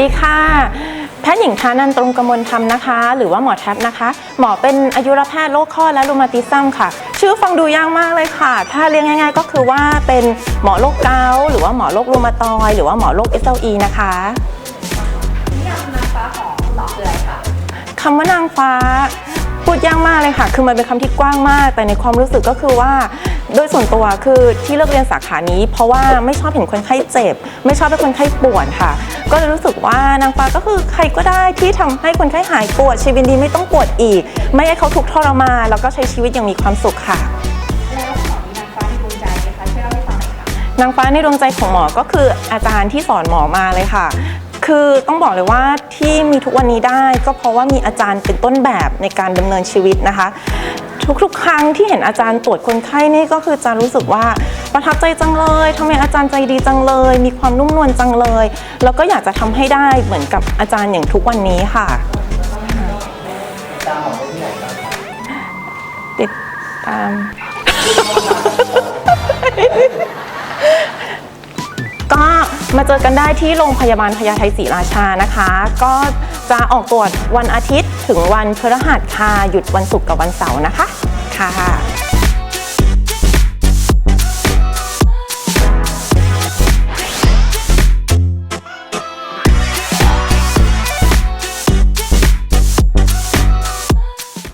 ดีค่ะ แพทย์หญิงธานันตรงกมลธรรมนะคะ หรือว่าหมอแท็บนะคะ หมอเป็นอายุรแพทย์โรคข้อและรูมาติซึมค่ะ ชื่อฟังดูยากมากเลยค่ะ ถ้าเรียกง่าย ๆ ก็คือว่าเป็นหมอโรคเกาต์หรือว่าหมอโรครูมาตอยด์หรือว่าหมอโรค SLE นะคะนิยามนางฟ้าของคุณหมอคืออะไรคะคำว่านางฟ้าพูดยากมากเลยค่ะ คือมันเป็นคำที่กว้างมาก แต่ในความรู้สึกก็คือว่า โดยส่วนตัวคือที่เลือกเรียนสาขานี้ เพราะว่าไม่ชอบเห็นคนไข้เจ็บ ไม่ชอบให้คนไข้ปวดค่ะ ก็เลยรู้สึกว่านางฟ้าก็คือใครก็ได้ที่ทำให้คนไข้หายปวดชีวิตดีไม่ต้องปวดอีก ไม่ให้เขาทุกข์ทรมานแล้วก็ใช้ชีวิตอย่างมีความสุขค่ะแล้วคุณหมอมีนางฟ้าในดวงใจไหมคะช่วยเล่าให้ฟังหน่อยค่ะนางฟ้าในดวงใจของหมอก็คืออาจารย์ที่สอนหมอมาเลยค่ะ คือต้องบอกเลยว่าที่มีทุกวันนี้ได้ก็เพราะว่ามีอาจารย์เป็นต้นแบบในการดำเนินชีวิตนะคะ ทุกๆ ครั้งที่เห็นอาจารย์ตรวจคนไข้นี่ก็คือจะรู้สึกว่าประทับใจจังเลยทำไมอาจารย์ใจดีจังเลย มีความนุ่มนวลจังเลย แล้วก็อยากจะทำให้ได้เหมือนกับอาจารย์อย่างทุกวันนี้ค่ะ ติดตาม มาเจอกันได้ที่โรงพยาบาลพญาไทศรีราชานะคะ ก็จะออกตรวจวันอาทิตย์ถึงวันพฤหัสค่ะหยุดวันศุกร์กับวันเสาร์นะคะค่ะ